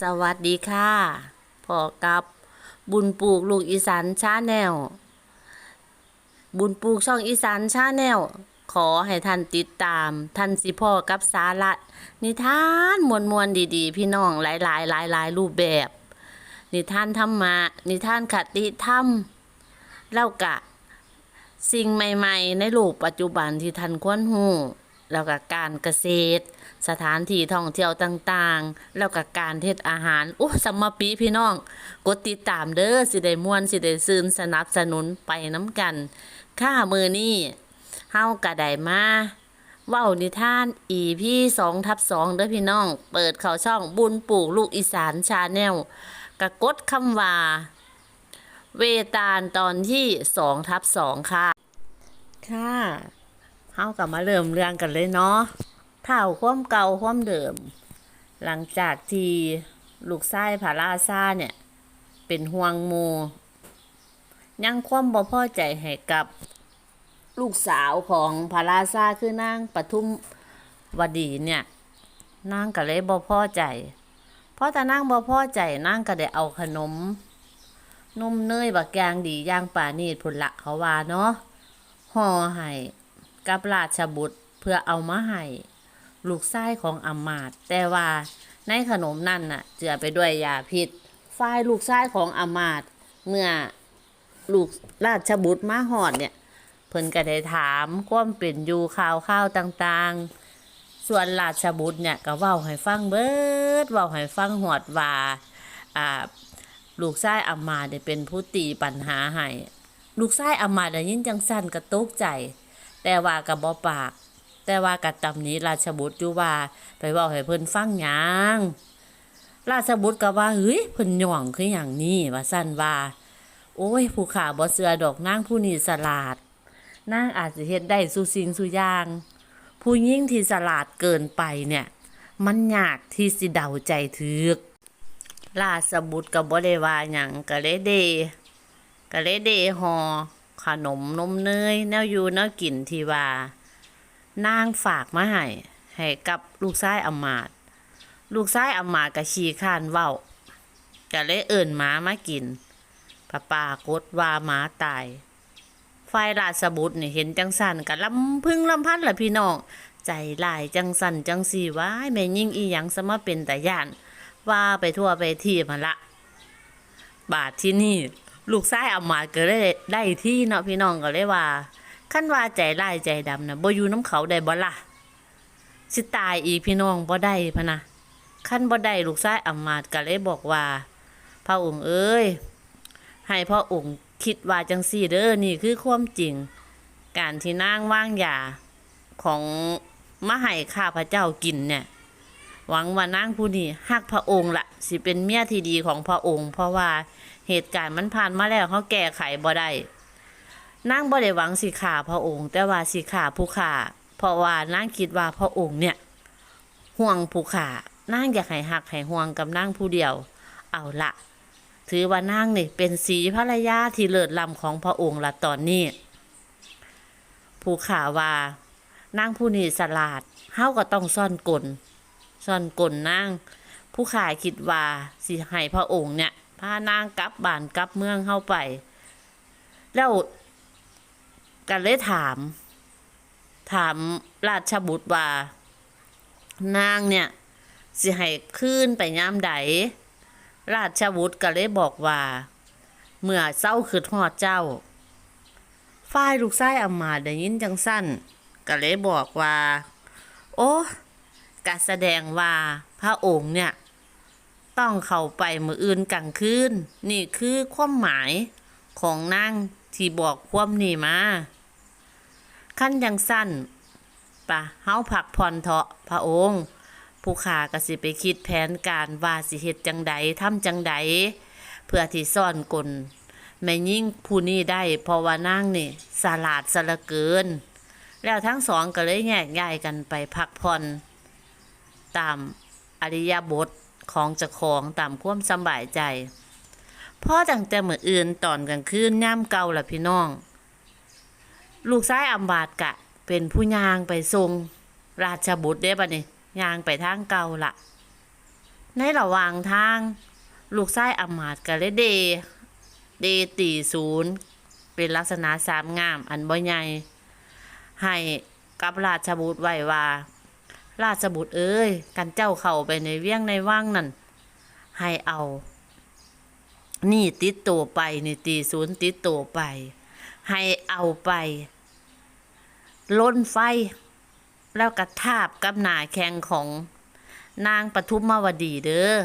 สวัสดีค่ะพอกับบุญปลูกลูกอีสานชาแนล บุญปลูกช่องอีสานชาแนล ขอให้ท่านติดตาม ท่านสิพ่อกับสาระนิทานมวลมวลดีๆ พี่น้องหลายหลายหลายหลายรูปแบบ นิทานธรรมะ นิทานคติธรรมเล่ากะ สิ่งใหม่ ๆ ในโลกปัจจุบันที่ท่านควรหู แล้วก็การเกษตร สถานที่ท่องเที่ยวต่างๆ แล้วก็การเทศอาหารโอ้สัมมาปีพี่น้อง กดติดตามเด้อสิได้ม่วนสิได้ซืนสนับสนุนไปน้ำกันค่ามือนี้เฮากระไดมาเว้านิทาน EP 2ทับ2เด้อพี่น้อง เปิดเข้าช่องบุญปลูกลูกอีสานชาแนลกะกดคำว่า เวตาลตอนที่2ทับ2ค่ะ ค่ะ เฮากลับมาเริ่มเรื่องกันเลยเนาะเท่าความเก่าความเดิม หลังจากที่ลูกชายผาลาซาเนี่ย เป็นห่วงหมูยังความบ่พ่อใจให้กับลูกสาวของผาลาซาคือนางปทุมวดีเนี่ยนางก็เลยบ่พ่อใจเพราะแต่นางบ่พ่อใจนางก็ได้เอาขนมนมเนยบักงดีย่างป่านีดพุ่นละเขาว่าเนาะห่อให้ กับราชบุตรเพื่อเอามาให้ลูกชายของอมาตแต่ว่าในขนมนั่นน่ะ เจือไปด้วยยาพิษฝ่ายลูกชายของอมาตเมื่อลูกราชบุตรมาหอดเนี่ย เพิ่นก็ได้ถามความเป็นอยู่ข่าวข่าวต่างๆ ส่วนราชบุตรเนี่ยก็เว้าให้ฟังเบิดเว้าให้ฟังหอดว่าอ่าลูกชายอมาตเนี่ยเป็นผู้ตีปัญหาให้ลูกชายอมาตได้ยินจังสั่นก็ตกใจ แต่ว่าก็บ่ปาก แต่ว่าก็ตำนี้ราชบุตรอยู่ว่า ไปว้าให้เพิ่นฟังหยังราชบุตรก็ว่าเฮ้ยเพิ่นหย่องคือหยังนี้ว่าสั่นว่า โอ้ย ผู้ขาบ่เชื่อดอกนางผู้นี้สลาดนางอาจสิเฮ็ดได้สุสิงสุยาง ผู้หญิงที่สลาดเกินไปเนี่ย มันยากที่สิเดาใจถึกราชบุตรก็บ่ได้ว่าหยังก็เลยเดก็เลยเดหอ ขนมนมเนยแนวอยู่แนวกินที่ว่านางฝากมาให้ให้กับลูกชายอำมาตลูกชายอำมาตก็ขี้ข้านเว้าก็เลยเอิ่นหมามากินปะปากฏว่าหมาตายฝ่ายราชบุตรนี่เห็นจังสันก็ลำพึ่งลำพันละพี่น้องใจลายจังสันจังสีว้ายแม่ยิ่งอีหยังสมาเป็นแต่ย่าน ว่าไปทั่วไปที่มาละ บาทที่นี่ ลูกชายอามาตย์ก็เลยได้ที่เนาะพี่น้องก็เลยว่าขั้นว่าใจร้ายใจดำนะบ่อยู่น้ำเขาได้บ่ล่ะสิตายอีกพี่น้องบ่ได้พะนะขั้นบ่ได้ลูกชายอามาตย์ก็เลยบอกว่า พระองค์เอ้ยให้พระองค์คิดว่าจังซี่เด้อนี่คือความจริง การที่นางว่างยาของมะให้ข้าพระเจ้ากินเนี่ย หวังว่านางผู้นี้ฮักพระองค์ละสิเป็นเมียที่ดีของพระองค์ เพราะว่า เหตุการณ์มันผ่านมาแล้วเขาแก้ไขบ่ได้นางบ่ได้หวังสิขาพระองค์ แต่ว่าสิขาผู้ขาเพราะว่านางคิดว่าพระองค์เนี่ย ห่วงผู้ขานางอยากให้หักให้ห่วงกับนางผู้เดียว เอาละถือว่านางนี่เป็นสีภรรยาที่เลิศล้ำของพระองค์ละตอนนี้ผู้ขาว่านางผู้นี้สลาดเฮาก็ต้องซ่อนกลซ่อนกลนางผู้ขาคิดว่าสิให้พระองค์เนี่ย พานางกลับบ้านกลับเมืองเข้าไป แล้วกันเลยถาม ถามราชบุตรว่า นางเนี่ย สิให้ขึ้นไปยามใดราชบุตรก็เลยบอกว่า เมื่อเศร้าคือทอดเจ้าฝ่ายลูกชายอามาได้ยินจังสั้นก็เลยบอกว่า โอ้ก็แสดงว่าพระองค์เนี่ย ต้องเข้าไปมืออื่นกลางคืนนี่คือความหมายของนางที่บอกความนี่มาขั้นยังสั้นปะเฮาผักผ่อนเถาะพระองค์ ผู้ขาก็สิไปคิดแผนการว่าสิเฮ็ดจังใดทำจังใดเพื่อที่ซ่อนกลแม่ยิ่งผู้นี้ได้เพราะว่านางนี่สลาดสละเกิน แล้วทั้งสองก็เลยแยกย้ายกันไปพักผ่อนตามอริยบท ของจ้าของตามความสบายใจพ่อตั้งแต่เมื่ออื่นตอนกลางคืนย่ำเก่าล่ะพี่น้อง ลูกซ้ายอัมบาดกะ เป็นผู้ยางไปทรงราชบุตรได้ปะนี่ยางไปทางเก่าละในระหว่างทาง ลูกชายอำมาตย์ก็เลยเด เดตีศูนย์เป็นลักษณะสามงามอันบ่ใหญ่ให้กับราชบุตรไว้ว่า ราชบุตรเอ้ยกันเจ้าเข้าไปในเวียงในว่างนั่นให้เอา นี่ติดตัวไปนี่ตีศูนย์ติดตัวไป ให้เอาไปล้นไฟ แล้วกระทาบกับหนาแข้งของนางปทุมมวดีเด้อ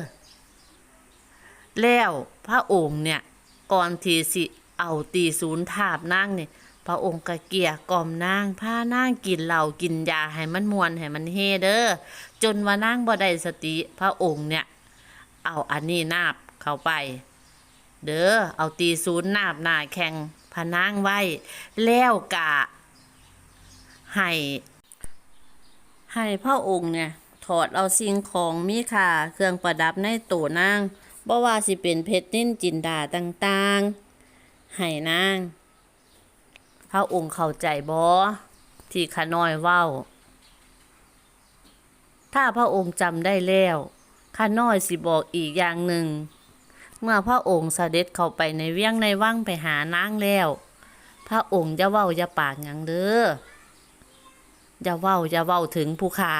แล้วพระองค์เนี่ยก่อนทีสิเอาตีศูนย์ทาบนางเนี่ย พระองค์ก็เกียกล่อมนางพานางกินเหล้ากินยาให้มันมวนให้มันเฮเด้อจนว่านางบ่ได้สติพระองค์เนี่ย เอาอันนี้นาบเข้าไป เด้อเอาตีศูนย์นาบหน้าแข่งพานางไว้ แล้วกะให้ให้พระองค์เนี่ยถอดเอาสิ่งของมีค่าเครื่องประดับในตัวนางบ่ว่าสิเป็นเพชรนิ่นจินดาต่างๆ ให้นาง ระองค์เข้าใจบ่ที่ขาน้อยเว้า ถ้าพระองค์จำได้แล้วข้าน้อยสิบอกอีกอย่างหนึ่ง เมื่อพระองค์เสด็จเข้าไปในเวียงในว่างไปหานางแล้ว พระองค์จะเว้าอย่าปากยังเด้ออย่าเว้าอย่าเว้าถึงผู้ขา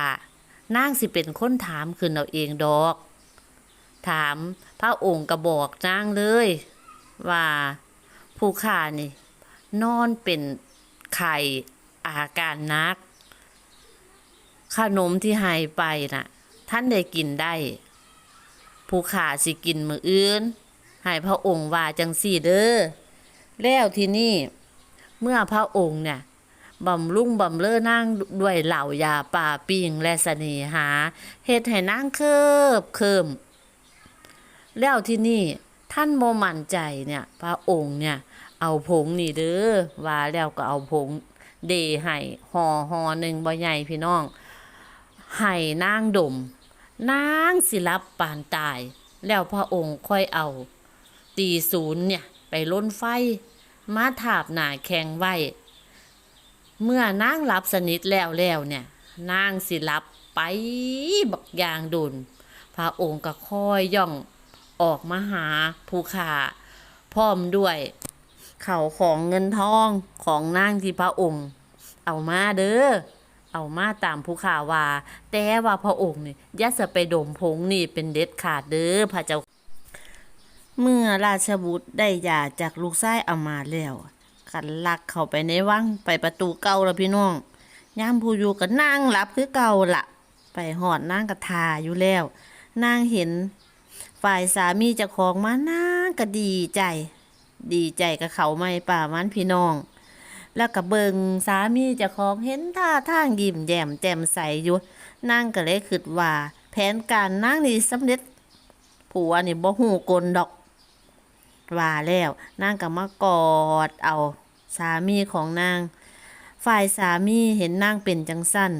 นางสิเป็นคนถามขึ้นเอาเองดอก ถามพระองค์ก็บอกนางเลย ว่าผู้ขานี่ นอนเป็นไข่อาการนัก ขนมที่ให้ไปน่ะ ท่านได้กินได้ ผู้ขาสิกินมืออื่นให้พระองค์ว่าจังสี่เด้อแล้วที่นี่เมื่อพระองค์เนี่ยบำรุงบำเลอนางด้วยเหล่ายาป่าปิงและเสน่หาเฮ็ดให้นางเคิบเคิมแล้วที่นี่ท่านโมมั่นใจเนี่ย พระองค์เนี่ย เอาผงนี่เด้อว่าแล้วก็เอาผงเดให้ห่อห่อหนึ่งบ่ใหญ่พี่น้องให้นางดมนางสิรับปานตาย แล้วพระองค์ค่อยเอา ตีศูนย์เนี่ย ไปล้นไฟ มาถาบหนาแข็งไว้ เมื่อนางรับสนิทแล้วแล้วเนี่ย นางสิรับไปบักยางดุนพระองค์ก็ค่อยย่องออกมาหาผู้ขาพร้อมด้วย เข่าของเงินทองของนางที่พระองค์ เอามาเด้อเอามาตามผู้ข่าวว่า แต่ว่าพระองค์นี่ย่าจะไปดมผงนี่เป็นเด็ดขาดเด้อพระเจ้า เมื่อราชบุตรได้ยาจากลูกชายอามาแล้วกันลักเข้าไปในวังไปประตูเก่าแล้วพี่น้องย่ามผู้อยู่ก็นั่งหลับคือเก่าละไปหอดนางกระทาอยู่แล้วนางเห็น ฝ่ายสามีจะของมานางก็ดีใจ ดีใจกับเขาไม่ป่ามันพี่น้อง แล้วก็เบิงสามีจะของเห็นท่าทางยิ้มแย้มแจ่มใสอยู่นางก็เลยคิดว่า แผนการนางนี่สำเร็จผัวนี่บ่หูกลดอก ว่าแล้วนางก็มากอดเอาสามีของนาง ฝ่ายสามีเห็นนางเป็นจังสั้น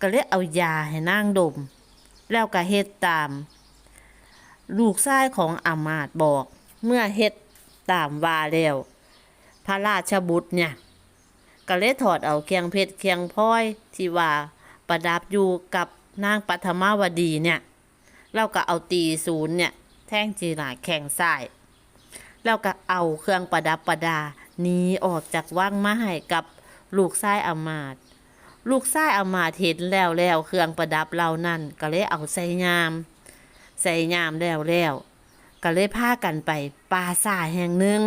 ก็เลยเอายาให้นางดม แล้วก็เฮ็ดตาม ลูกชายของอามาตบอก เมื่อเฮ็ด ตามว่าแล้วพระราชบุตรเนี่ยก็เลยถอดเอาเคียงเพชรเคียงพลอย ที่ว่าประดับอยู่กับนางปัทมาวดีเนี่ยแล้วก็เอาตีศูนย์เนี่ย แท่งจีนาแข่งสายแล้วก็เอาเครื่องประดับประดานี้ออกจากว่างมาให้กับลูกชายอามาตลูกชายอามาตเห็นแล้วแล้วเครื่องประดับเหล่านั้นก็เลยเอาใส่ยาม ใส่ยามแล้วแล้ว ก็เลยพากันไปปราสาทแห่งหนึ่ง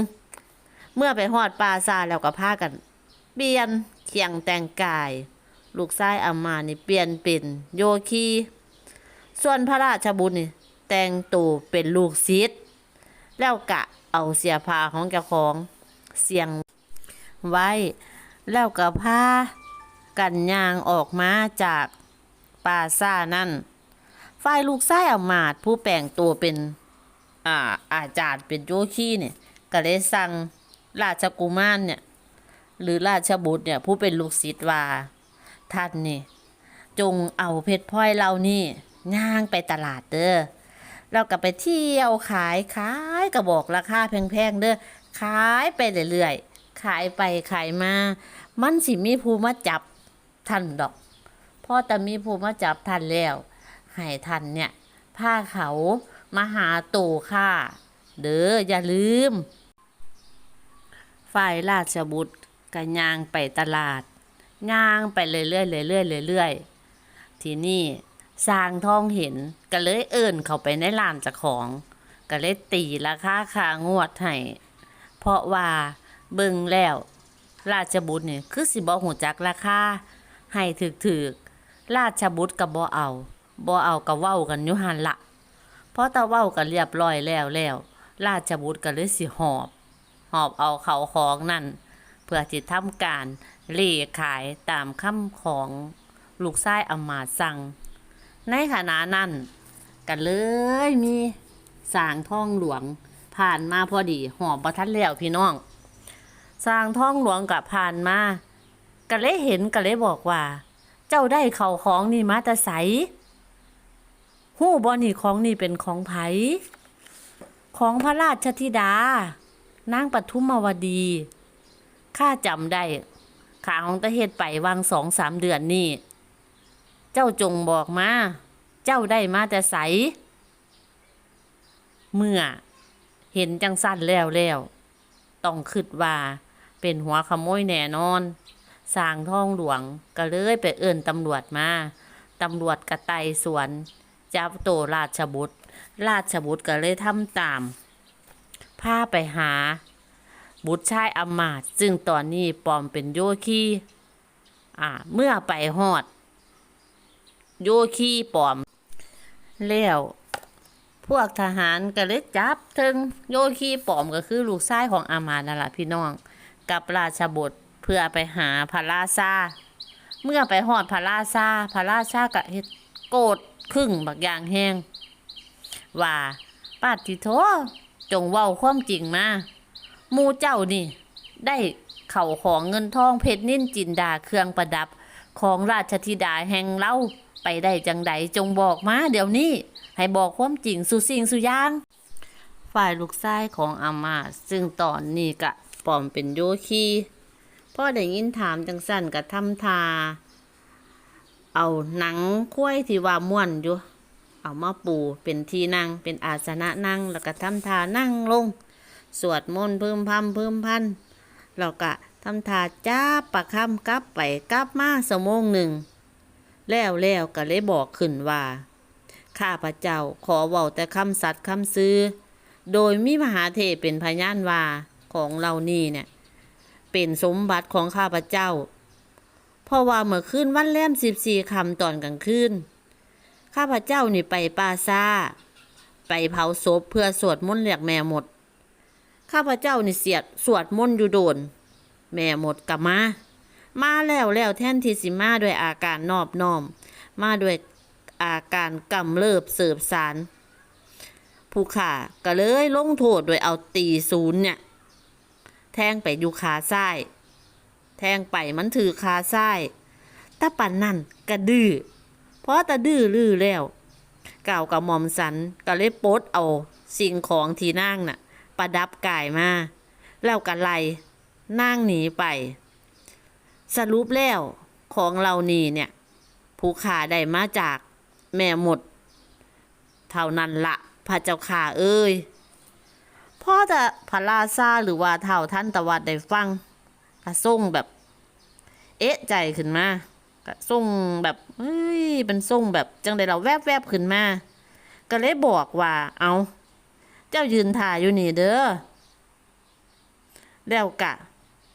เมื่อไปฮอดปราสาทแล้วก็พากัน เปลี่ยนเคียงแต่งกาย ลูกชายอามานี่เปลี่ยนเป็นโยคี ส่วนพระราชบุตรนี่แต่งตัวเป็นลูกศิษย์แล้วกะเอาเสียผ้าของเจ้าของเสียงไว้ แล้วก็พากันยางออกมาจากป่าซ่านั่น ฝ่ายลูกชายอามาตผู้แปลงตัวเป็น อ่าอาจารย์เป็นโยคีเนี่ยก็เลยสั่งราชกุมารเนี่ยหรือราชบุตรเนี่ยผู้เป็นลูกศิษย์ว่าท่านนี่ จงเอาเพชรพลอยเรานี่ย่างไปตลาดเด้อเราก็ไปเที่ยวขายขายกระบอกราคาแพงๆเด้อขายไปเรื่อยๆขายไปขายมา มันสิมีผู้มาจับท่านดอกพอแต่มีผู้มาจับท่านแล้วให้ท่านเนี่ยผ้าเขา มาหาโตค่ะ เด้ออย่าลืม ฝ่ายราชบุตรก็ย่างไปตลาดย่างไปเรื่อยๆเรื่อยๆเรื่อยๆทีนี่สร้างท้องเห็นก็เลยเอิ้นเข้าไปในร้านจ้าของ ก็เลยตีราคาค่างวดให้เพราะว่าเบิ่งแล้ว ราชบุตรเนี่ยคือสิบ่หูจักราคาให้ถึกๆราชบุตรก็บ่เอาบ่เอาก็เว้ากันยู่หั่นละ พราะตาเว้ากันเรียบร้อยแล้วแล้วราชบุตรก็เลยสิหอบ หอบเอาเขาของนั่น เพื่อจิตทำการเล่ขายตามคำของลูกชายอมาสั่ง ในขณะนั้นกันเลยมีสร้างท่องหลวงผ่านมาพอดีหอบประทันแล้วพี่น้องสร้างท่องหลวงกับผ่านมาก็เลยเห็นก็เลยบอกว่า เจ้าได้เขาของนี่มาแต่ใส หู้บอนี่ของนี่เป็นของไผของพระราชธิดา นางปทุมวดี ข้าจำได้ขาของตะเฮ็ดไปวางสองสามเดือนนี่ เจ้าจงบอกมา เจ้าได้มาแต่ใส เมื่อเห็นจังสั้นแล้วแล้วต้องคิดว่า เป็นหัวขโมยแน่นอนสร้างท่องหลวงก็เลยไปเอิ้นตำรวจมา ตำรวจกระไตสวน จับโตราชบุตร ราชบุตรก็เลยทำตามพาไปหา บุตรชายอมาตซึ่งตอนนี้ปลอมเป็นโยคีอ่าเมื่อไปฮอด โยคีปลอม แล้วพวกทหารก็เลยจับถึงโยคีปลอมก็คือลูกชายของอามานั่นแหละพี่น้อง กับราชบุตรเพื่อไปหาพระราชาเมื่อไปหอดพระราชาพระราชาก็เฮ็ดโกรธ ครึ่งบักอย่างแห้งว่าปาติโทจงเว้าความจริงมามูเจ้านี่ ได้เข่าของเงินทองเพชรนิ่นจินดาเครื่องประดับของราชธิดาแห่งเล่าไปได้จังใดจงบอกมาเดี๋ยวนี้ ให้บอกความจริงสุสิ่งสุย่าง ฝ่ายลูกชายของอามาซึ่งตอนนี้กะปลอมเป็นโยคีพ่อได้ยินถามจังสั่นกะทำทา เอาหนังคุ้ยที่ว่าม่วนอยู่ เอามาปูเป็นที่นั่งเป็นอาสนะนั่ง แล้วก็ทำทานั่งลง สวดมนต์พึมพำพึมพันแล้วก็ทำทาจ้าประคำกลับไปกลับมาสมงหนึ่ง แล้วแล้วก็เลยบอกขึ้นว่า ข้าพระเจ้าขอเว้าแต่คำสัตย์คำซื้อ โดยมีมหาเทพเป็นพยานว่าของเรานี่เนี่ย เป็นสมบัติของข้าพระเจ้า เพราะว่าเมื่อคืนวันแรมสิบสี่คำตอนกลางคืนข้าพเจ้านี่ไปปาซาไปเผาศพเพื่อสวดมนต์เรียกแม่หมด ข้าพเจ้านี่เสียดสวดมนต์อยู่โดน แม่หมดกลับมา มาแล้วแล้วแท่นที่สิมาด้วยอาการนอบน้อม มาด้วยอาการกำเริบเสิบสารผู้ข่าก็เลยลงโทษโดยเอาตีศูนย์เนี่ย แทงไปอยู่ขาซ้าย แทงไปมันถือขาซ้ตาปันนั่นกระดื้อเพราะตาดื้อลือแล้วก่าวกับหมอมสันก็เลยโปดเอา สิ่งของที่นั่งน่ะ ประดับกายมาแล้วก็ไลนั่งหนีไป สรุปแล้วของเรานี่เนี่ยผู้ขาได้มาจากแม่หมด เท่านั้นละพระเจ้าข่าเอ้ยพ่อจะพระราชาหรือว่าเท่าท่านตะวัดได้ฟัง กระส่งแบบ เอ๊ะใจขึ้นมากระส่งแบบเฮ้ยเป็นส่งแบบจังใดเราแวบแวบขึ้นมาก็เลยบอกว่า เอาเจ้ายืนถ่ายอยู่นี่เด้อแล้วกะ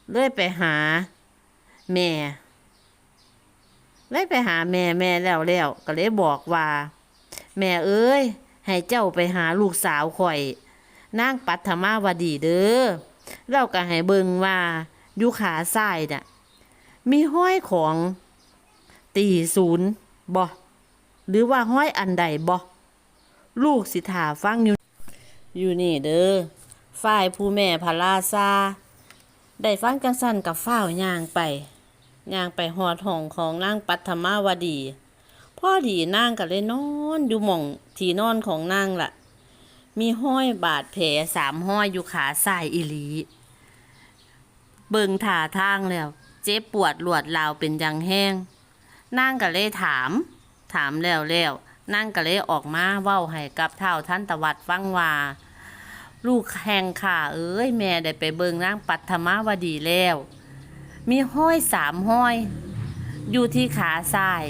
เลื่อยไปหา แม่เลยไปหาแม่แม่แล้วแล้วก็เลยบอกว่า แม่เอ้ย ให้เจ้าไปหาลูกสาวข่อยนางปัทมาวดีเด้อแล้วก็ให้เบิ่งว่า อยู่ขาซ้ายน่ะมีห้อยของตีศูนย์บ่หรือว่าห้อยอันใดบ่ลูกสิถาฟังอยู่ อยู่นี่เด้อฝ่ายผู้แม่พระราชาได้ฟังจังสั่นกับฝ้าวย่างไปย่างไปหอดห้องของนางปัทมาวดี พ่อดีนางก็เลยนอนอยู่หม่องที่นอนของนางล่ะ มีห้อยบาดแผลสามห้อยอยู่ขาซ้ายอีหลี เบิงท่าทางแล้ว เจ็บปวดหลวดลาวเป็นยังแห้งนางก็เลยถาม ถามแล้วแล้วนางก็เลยออกมาเว้าให้กับเท่าท่านตวัดฟังว่าลูกแหงข่าเอ้ยแม่ได้ไปเบิงนางปัทมาวดีแล้ว มีห้อยสามห้อย อยู่ที่ขาซ้าย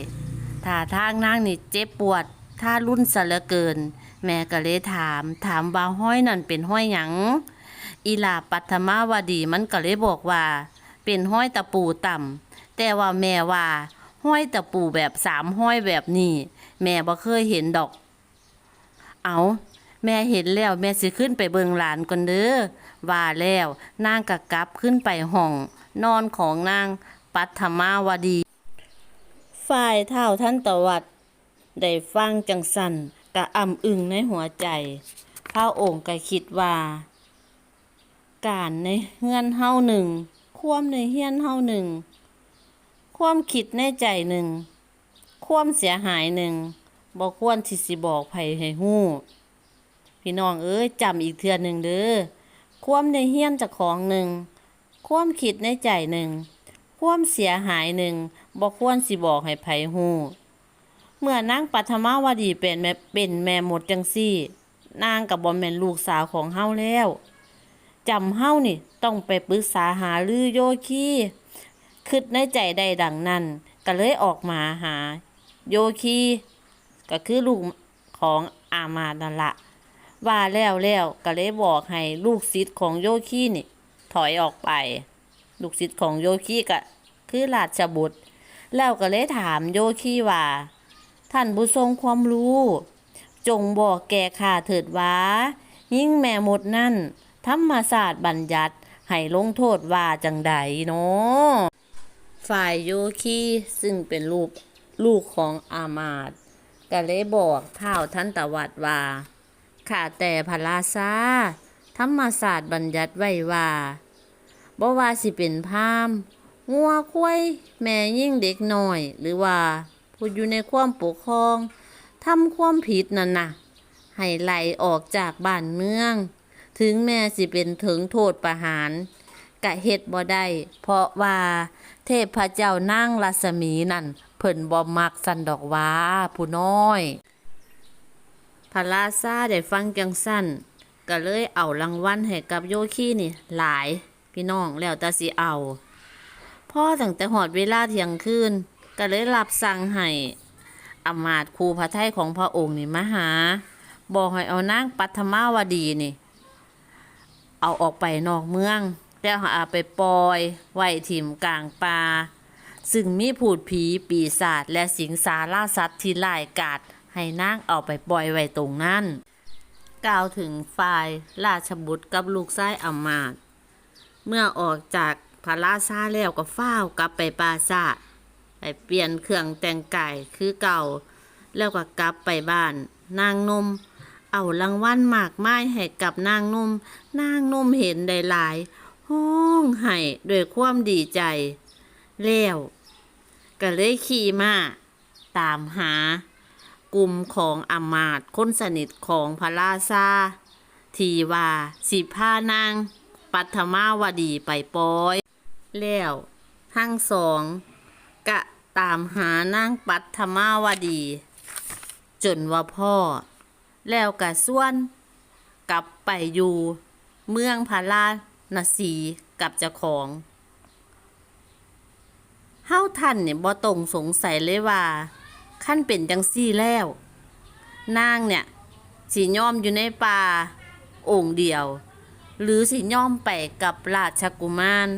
ท่าทางนางนี่เจ็บปวดท่ารุ่นซะเหลือเกิน แม่ก็เลยถาม ถามว่าห้อยนั่นเป็นห้อยหยัง อีลาปัทมาวดีมันก็เลยบอกว่า เป็นห้อยตะปูต่ำแต่ว่าแม่ว่าห้อยตะปูแบบสามห้อยแบบนี้ แม่บ่เคยเห็นดอก เอาแม่เห็นแล้วแม่สิขึ้นไปเบิงหลานก่อนเด้อว่าแล้วนางก็กลับขึ้นไปห้อง นอนของนางปัทมาวดี ฝ่ายเท่าท่านตวัดได้ฟังจังสันกะอ่ำอึงในหัวใจ พระองค์ก็คิดว่า การในเฮือนเฮาหนึ่ง ความในเฮียนเฮาหนึ่ง ความคิดในใจหนึ่ง ความเสียหายหนึ่งบ่ควรที่สิบอกไผให้ฮู้ พี่น้องเอ้ยจำอีกเทื่อหนึ่งเด้อ ความในเฮียนจากของหนึ่ง ความคิดในใจหนึ่ง ความเสียหายหนึ่งบ่ควรสิบอกให้ไผฮู้ เมื่อนางปัทมาวดีเป็นแม่เป็นแม่หมดจังซี่ นางกับบ่แมนลูกสาวของเฮาแล้ว จำเฮานี่ต้องไปปรึกษาหาลือโยคีคิดในใจได้ดังนั้นก็เลยออกมาหาโยคีก็คือลูกของอามานั่นละว่าแล้วแล้วก็เลยบอกให้ลูกศิษย์ของโยคีนี่ ถอยออกไป ลูกศิษย์ของโยคีก็คือราชบุตร แล้วก็เลยถามโยคีว่า ท่านผู้ทรงความรู้ จงบอกแก่ข้าเถิดว่า ยิ่งแม่มดนั่น ธรรมศาสตร์บัญญัติให้ลงโทษว่าจังใดเนาะฝ่ายโยคีซึ่งเป็นลูกลูกของอามาตก็เลยบอกเท่าท่านตวัดว่าข้าแต่พระราชาธรรมศาสตร์บัญญัติไว้ว่าบ่ว่าสิเป็นพราหมงัวควายแม่ยิ่งเด็กน้อย หรือว่าผู้อยู่ในความปกครองทำความผิดนั่นนะให้ไล่ออกจากบ้านเมือง ถึงแม่สิเป็นถึงโทษประหารกะเฮ็ดบ่ได้ เพราะว่าเทพเจ้านางรัศมีนั่น เพิ่นบ่มักสันดอกว่าผู้น้อย พระราชาได้ฟังจังสั้นก็เลยเอารางวัลให้กับโยคีนี่ หลายพี่น้องแล้วแต่สิเอาพ่อตั้งแต่หอดเวลาเที่ยงคืนก็เลยรับสั่งให้อมาตย์ครูพระไทยของพระองค์นี่มาหา บอกให้เอานางปัทมาวดีนี่ เอาออกไปนอกเมือง แล้วเอาไปปล่อยไว้ถิ่มกลางป่าซึ่งมีผูดผีปีศาจและสิงสาราสัตว์ที่ล่ายกาดให้นางเอาไปปล่อยไว้ตรงนั้น กล่าวถึงฝ่ายราชบุตรกับลูกชายอมาตเมื่อออกจากพระราชาแล้วก็ฟ้ากลับไปปราสาทไปเปลี่ยนเครื่องแต่งกายคือเก่า แล้วก็กลับไปบ้าน นางนม เอารางวัลมากไม้ให้กับนางนุ่ม นางนุ่มเห็นได้หลายห้องไห้ด้วยความดีใจ แล้วก็เลยขี่มาตามหากลุ่มของอมาตย์คนสนิทของพระราชาทีว่าสิพานางปัทมาวดีไปปอย แล้วทั้งสองกะตามหานางปัทมาวดี จนว่าพ่อ แล้วกะส่วนกลับไปอยู่เมืองพาราณสีกับเจ้าของเฮาท่านเนี่ยบ่ตรงสงสัยเลยว่าขั้นเป็นจังซี่แล้ว นางเนี่ยสิย่อมอยู่ในป่าองค์เดียว หรือสิย่อมไปกับราชกุมาร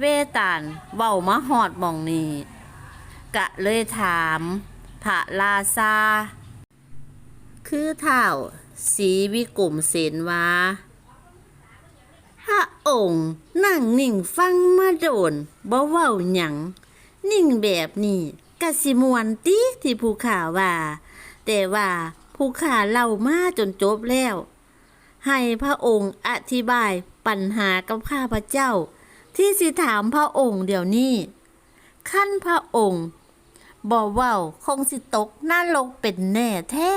เวตาลเว้ามาหอดมองนี้กะเลยถามพระราชา คือเท่าสีวิกลมเสนว่าพระองค์นั่งนิ่งฟังมาโดนบ่เว้าหยัง นิ่งแบบนี้กะสิมวนติที่ผู้ข่าว่า แต่ว่าผู้ข่าเล่ามาจนจบแล้ว ให้พระองค์อธิบายปัญหากับข้าพระเจ้า ที่สิถามพระองค์เดี๋ยวนี้ขั้นพระองค์บอกว่าคงสิตกนรกเป็นแน่แท้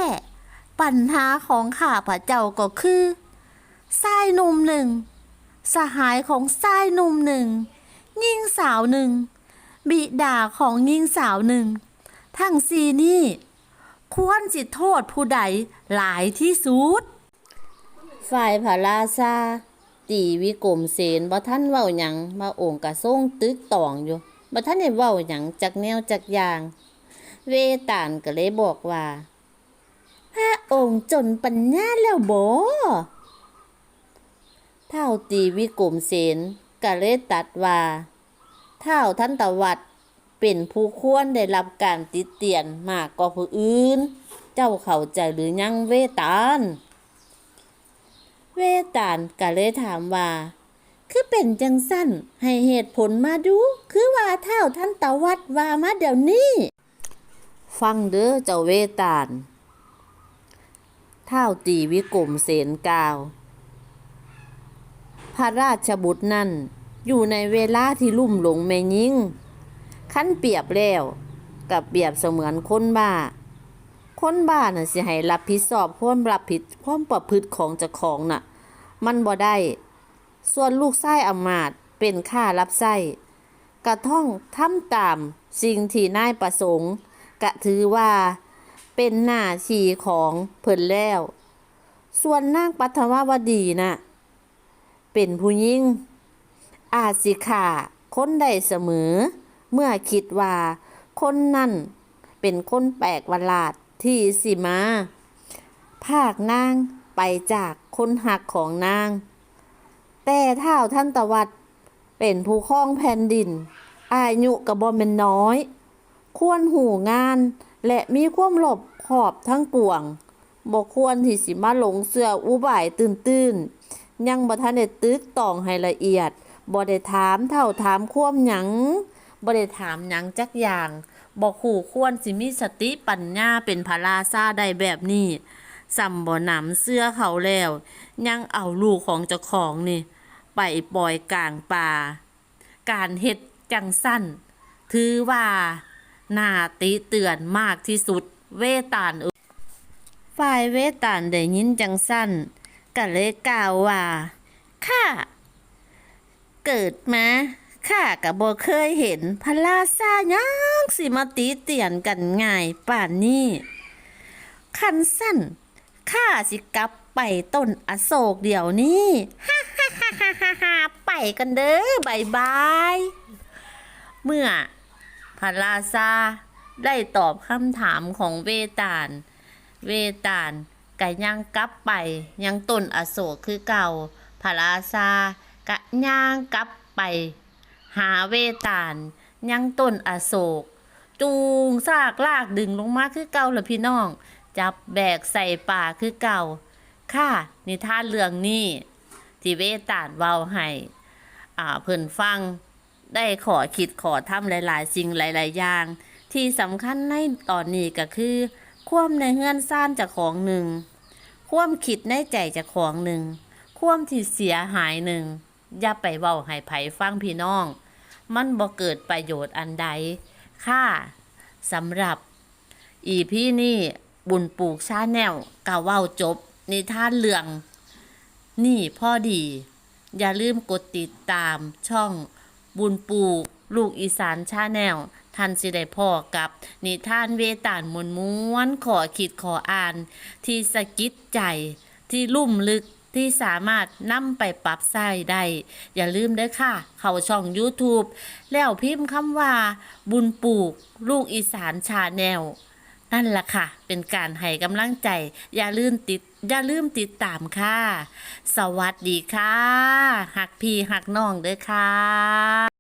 ปัญหาของข้าพระเจ้าก็คือชายหนุ่มหนึ่ง สหายของชายหนุ่มหนึ่ง ยิ่งสาวหนึ่ง บิดาของยิ่งสาวหนึ่ง ทั้งสีนี่ ควรสิโทษผู้ใดหลายที่สุด ฝ่ายพระราชาตีวิกรมเสนบ่ท่านเว้าหยังมาองค์กะทรงตึกตองอยู่บ่ท่านได้เว้าหยังจักแนวจักอย่าง เวตาลก็เลยบอกว่า พระองค์จนปัญญาแล้วบ่เท่าตีวิกรมเสนก็เลยตัดว่าเท่าท่านตวัดเป็นผู้ควรได้รับการติดเตียนมากกว่าผู้อื่น เจ้าเข้าใจหรือยังเวตาล เวตาลก็เลยถามว่า คือเป็นจังสั้นให้เหตุผลมาดู คือว่าเท่าท่านตวัดว่ามาเดี๋ยวนี้ ฟังเด้อเจ้าเวตาล ท่าตีวิกรมเสนกาว พระราชบุตรนั่น อยู่ในเวลาที่ลุ่มหลงแม่ยิ่งขั้นเปรียบแล้วกับเปรียบเสมือนคนบ้า คนบ้าน่ะสิให้รับผิดชอบความรับผิดความประพฤติของเจ้าของน่ะ มันบ่ได้ ส่วนลูกไส้อมาต์เป็นข้ารับไส้กระท่องทำตามสิ่งที่นายประสงค์กะถือว่า เป็นหน้าทีของเพิ่นแล้ว ส่วนนางปัทมวดีน่ะเป็นผู้หญิงอาจสิขาคนใดเสมอ เมื่อคิดว่า คนนั่นเป็นคนแปลกประหลาดที่สิมา ภาคนางไปจากคนหักของนาง แต่เท่าท่านตวัดเป็นผู้ครองแผ่นดิน อายุกระบอมเป็นน้อย ควรหูงาน และมีความหลบขอบทั้งปวงบ่ควรที่สิมาหลงเสื้ออุบายตื่นๆยังบ่ทันได้ตึกตองให้ละเอียดบ่ได้ถามเท่าถามความหยังบ่ได้ถามหยังจักอย่างบ่คู่ควรสิมีสติปัญญาเป็นพระราชาได้แบบนี้สำบ่หนำเสื้อเขาแล้ว ยังเอาลูกของเจ้าของนี่ ไปปล่อยกลางป่า การเฮ็ดจังสั้น ถือว่า น่าติเตือนมากที่สุด เวตาลเอ่ยฝ่ายเวตาลได้ยินจังสั้นก็เลยกล่าวว่าข้าเกิดมาข้าก็บ่เคยเห็นพระราชายังสิมาตีเตียนกันง่ายป่านนี้คันสั้นข้าสิกลับไปต้นอโศกเดี๋ยวนี้ฮ่าฮ่าฮ่าฮ่าฮ่าฮ่าไปกันเด้อบายบาย เมื่อ พระราชาได้ตอบคำถามของเวตาล เวตาลก็ยังกลับไปยังต้นอโศกคือเก่าพระราชาก็ย่างกลับไป หาเวตาลยังต้นอโศก จูงซากลากดึงลงมาคือเก่าละพี่น้อง จับแบกใส่ป่าคือเก่า ค่ะนิทานเรื่องนี้ที่เวตาลเว้าให้อ่าเพิ่นฟัง ได้ขอคิดขอทำหลาย ๆ สิ่งหลาย ๆ อย่าง ที่สำคัญในตอนนี้ก็คือ ความในเฮือนซ่านจากของหนึ่ง ความคิดในใจจากของหนึ่ง ความที่เสียหายหนึ่ง อย่าไปเว้าให้ไผฟังพี่น้อง มันบ่เกิดประโยชน์อันใด ค่ะสำหรับอีพี่นี่บุญปลูกชาแนลกะเว้าจบนิทานเรื่อง นี่พ่อดี อย่าลืมกดติดตามช่อง บุญปู่ลูกอีสานชาแนลท่านสิได้พ่อกับนิทานเวตาลมวนม้วนขอคิดขออ่าน ที่สะกิดใจที่ลุ่มลึกที่สามารถนำไปปรับใช้ได้ อย่าลืมเด้อค่ะ เข้าช่อง YouTube แล้วพิมพ์คำว่า บุญปลูก ลูกอีสานชาแนล นั่นล่ะค่ะ เป็นการให้กำลังใจ อย่าลืมติด อย่าลืมติดตามค่ะ สวัสดีค่ะ หักพี่หักน้องเด้อค่ะ